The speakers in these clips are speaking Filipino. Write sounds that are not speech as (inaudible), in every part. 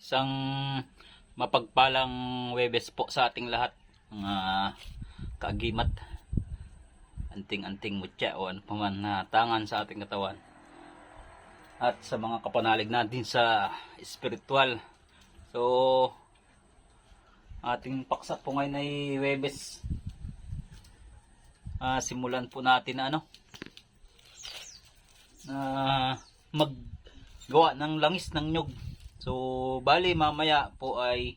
Isang mapagpalang Webes po sa ating lahat. Mga kaagimat. Anting-anting mutya o ano pa man na tangan sa ating katawan. At sa mga kapanalig natin sa spiritual. So, ating paksa po ngayon ay Webes. Ah, simulan po natin na ano na maggawa ng langis ng nyog. So, bali mamaya po ay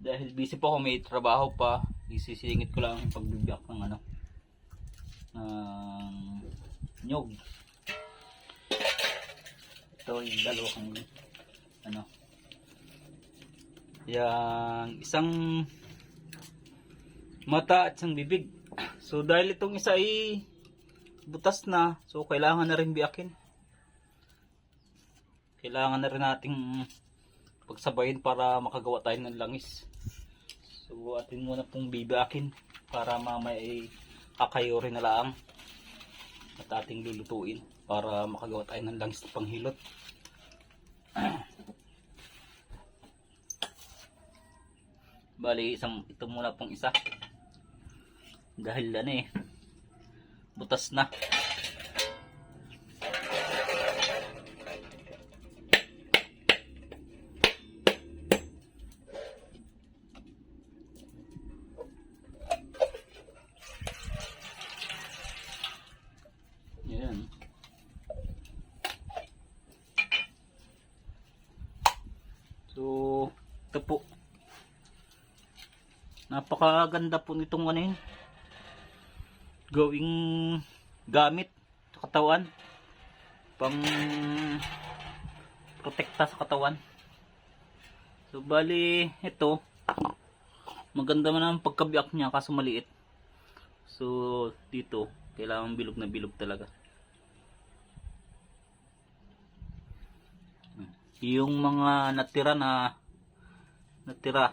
dahil busy po ako may trabaho pa, isisingit ko lang ang pagbibiyak ng ano ng nyog. Ito yung dalawang ano yung isang mata at isang bibig. So dahil itong isa ay butas na, so kailangan na rin biyakin. Kailangan na rin nating pagsabayin para makagawa tayo ng langis. So atin muna pong bibiyakin para mamaya ay kakayo rin na lang at ating lulutuin para makagawa tayo ng langis na panghilot. (clears throat) Bali, isang ito muna pong isa. Dahil ano eh, butas na. Napakaganda po nitong ano yun. Gawing gamit sa katawan. Pang protekta sa katawan. So, bali, ito. Maganda man ang pagkabiyak niya kaso maliit. So, dito, kailangan bilog na bilog talaga. Yung mga natira na natira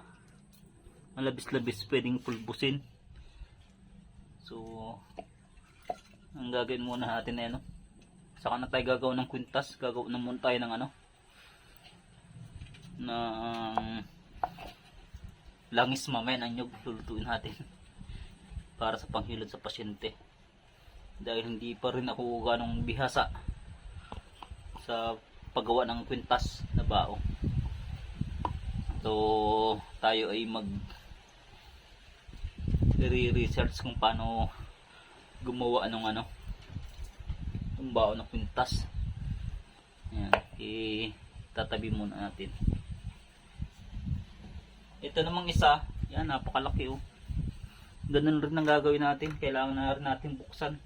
malabis-labis pwedeng pulbusin. So, ang gagawin muna natin ay ano, saka na tayo gagawa ng kwintas, gagawa na muna tayo ng ano, ng langis mamaya ng nyug, lulutuin natin (laughs) para sa panghilod sa pasyente. Dahil hindi pa rin ako ganong bihasa sa paggawa ng kwintas na bao. So, tayo ay mag i-research kung paano gumawa ng ano yung bao ng kwintas Ayan, itatabi muna natin. Ito namang isa yan napakalaki oh. Ganun rin ang gagawin natin. Kailangan na rin natin buksan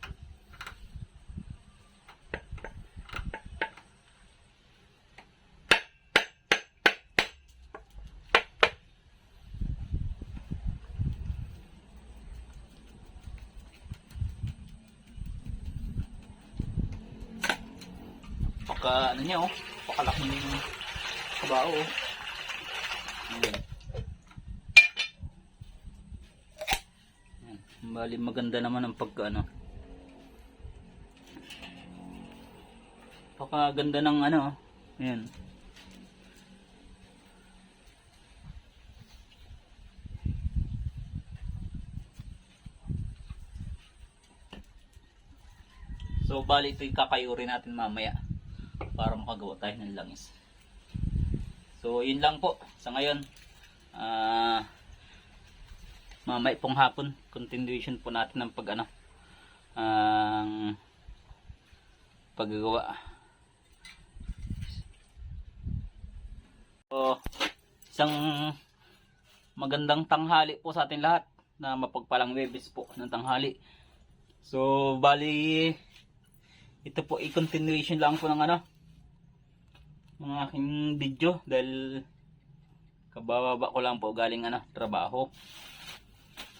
Paka ano niya oh, pakalaking kabao oh. Ayan. Bali maganda naman ang pagka ano. Pakaganda ng ano. Ayan. So bali ito yung kakayurin natin mamaya para makagawa tayo ng langis. So yun lang po sa ngayon. Ah mamaya pong hapon continuation po natin ng pag ano ang paggagawa. So isang magandang tanghali po sa ating lahat na mapagpalang webis po ng tanghali. So bali ito po i-continuation lang po ng ano mga aking video dahil kabababa ko lang po galing ano trabaho.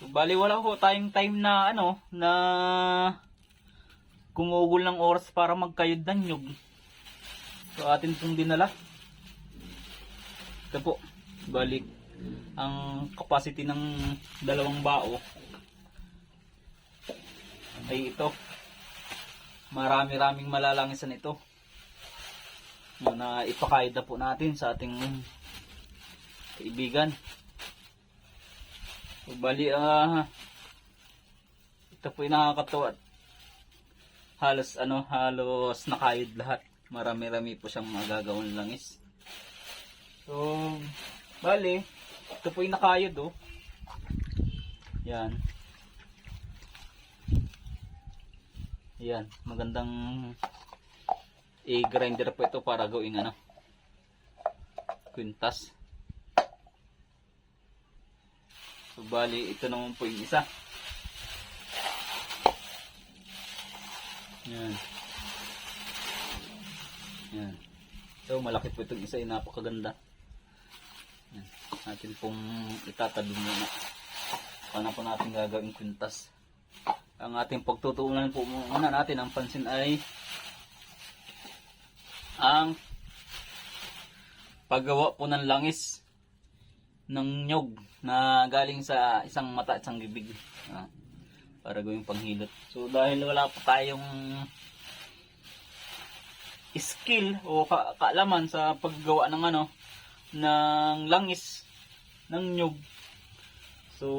So, bali wala po tayong time na ano na gumugol ng oras para magkayod ng nyug. So atin pong dinala. Ito po. Balik ang capacity ng dalawang bao ay ito. Marami-raming malalangisan ito na ipakayod na po natin sa ating kaibigan. So, bali, ah, ito po yung nakakatuwa. Halos, ano, halos nakayod lahat. Marami-rami po siyang magagawang langis. So, bali, ito po yung nakayod, oh. Yan. Yan, magandang i-grinder po ito para gawing ano, kwintas. So, bali, ito naman po yung isa. Yan. Yan. So, malaki po itong isa, yung napakaganda. Yan. Natin pong itatabi muna. Paano po natin gagawin kwintas. Ang ating pagtutuunan po muna natin ang pansin ay ang paggawa po ng langis ng nyog na galing sa isang mata at isang bibig ah, para gawing panghilot. So dahil wala pa tayong skill o ka kaalaman sa paggawa ng ano ng langis ng nyog. So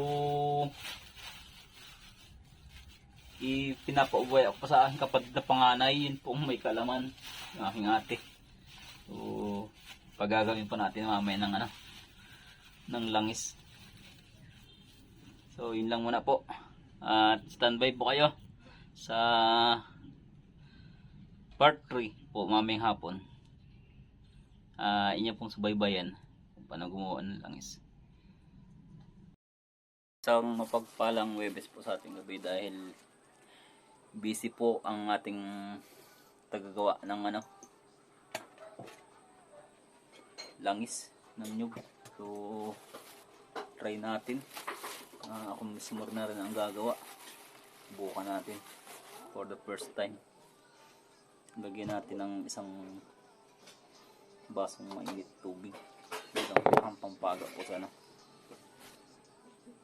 ipinapaubuhay ako pa sa aking kapatid na panganay, yun pong may kalaman ng aking ate. So, pagagawin po natin mamaya ng ano, ng langis. So, yun lang muna po. At standby po kayo sa part 3 po mamayang hapon. Ah, inyo pong subaybayan kung paano gumawa ng langis. Isang mapagpalang Webes po sa ating gabi dahil busy po ang ating tagagawa ng ano langis ng nyug. So, try natin. Ah, ako mismo na rin ang gagawa. Bukan natin for the first time. Lagyan natin ng isang basong mainit tubig. Bilang pampaga po sana.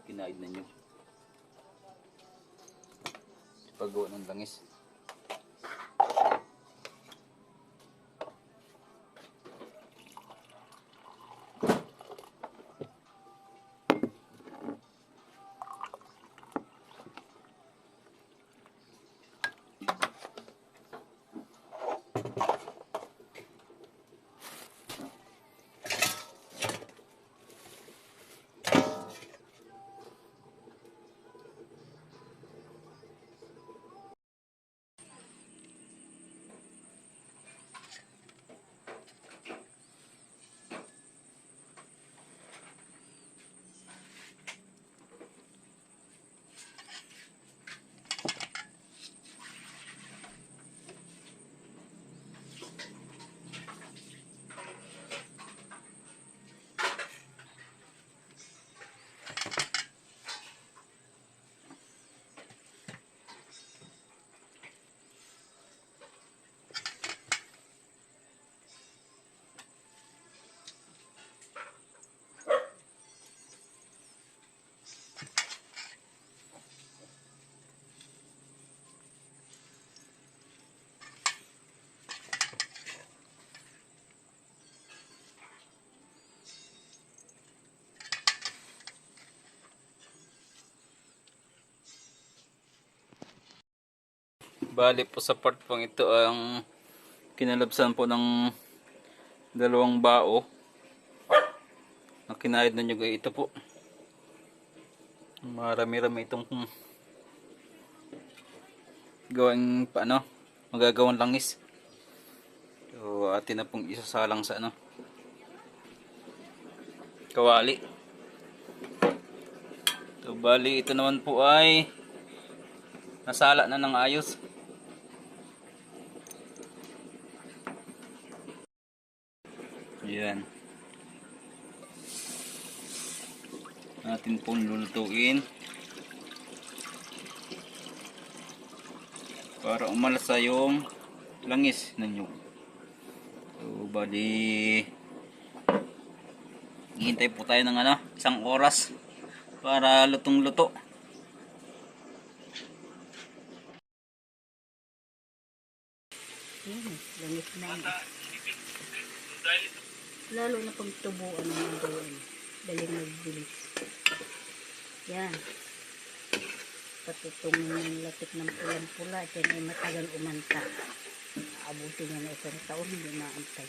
Kinaid na nyug paggawa ng langis. Bali po sa part pong ito ang kinalabsan po ng dalawang bao na kinahid na nyo ito po. Marami-rami itong gawing paano magagawang langis. So atin na pong isasalang sa ano kawali. So bali ito naman po ay nasala na ng ayos. Ayan. Natin pong lulutuin. Para umalasa yung langis ng nyug. So, bali hintay po tayo ng ano, isang oras para lutong-luto. Langis na. Lalo na pag tubuan ng doon. Daling magbilis. Yan. Patutong ng latik ng pulang-pula. Yan ay matagal umanta. Abutin niya na isang taon, hindi maantay.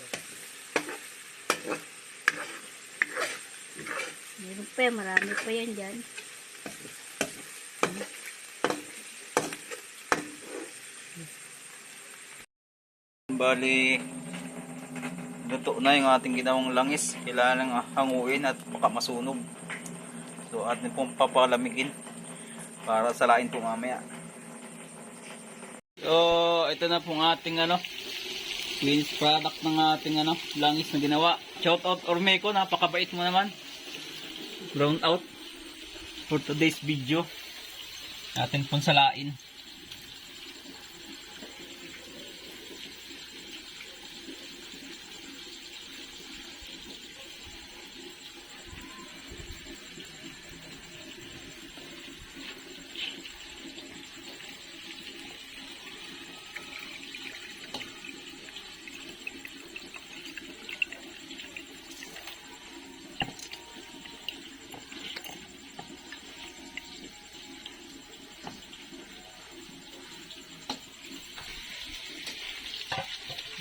Meron pa marami pa yan dyan. Bali, luto na yung ating ginawang langis. Kailangan hanguin at baka masunog. So, atin pong papalamigin para salain po mamaya. So, ito na pong ating ano, finished product ng ating ano, langis na ginawa. Shout out Ormeco, napakabait mo naman. Round out for today's video. Atin pong salain.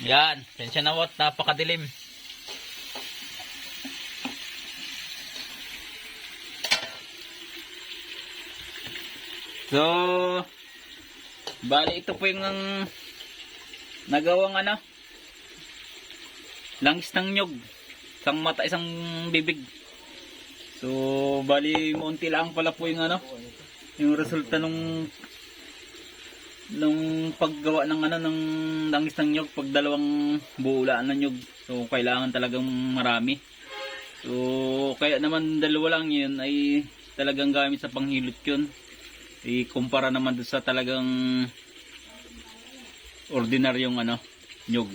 Yan, pensya na what, napakadilim. So, bali ito po yung ang nagawang ano, langis ng nyog. Isang mata, isang bibig. So, bali munti lang pala po yung ano, yung resulta nung nung paggawa ng ano ng langis ng nyog pag dalawang buulaan ng nyog so kailangan talagang marami. So kaya naman dalawa lang yun ay talagang gamit sa panghilot yun. Ikumpara naman sa talagang ordinaryong ano nyog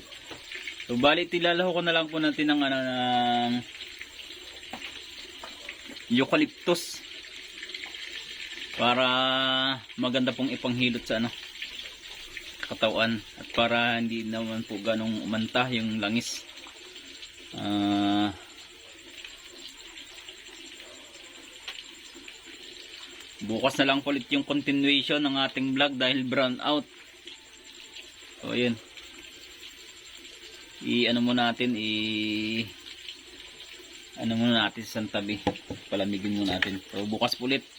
so bali tilalaho ko na lang po natin ng ano ng eucalyptus para maganda pong ipanghilot sa ano katawan. At para hindi naman po ganong umanta yung langis. Ah. Bukas na lang ulit yung continuation ng ating vlog dahil brown out. So yun. I ano mo natin i ano muna natin sa tabi. Palamigin mo natin. So bukas ulit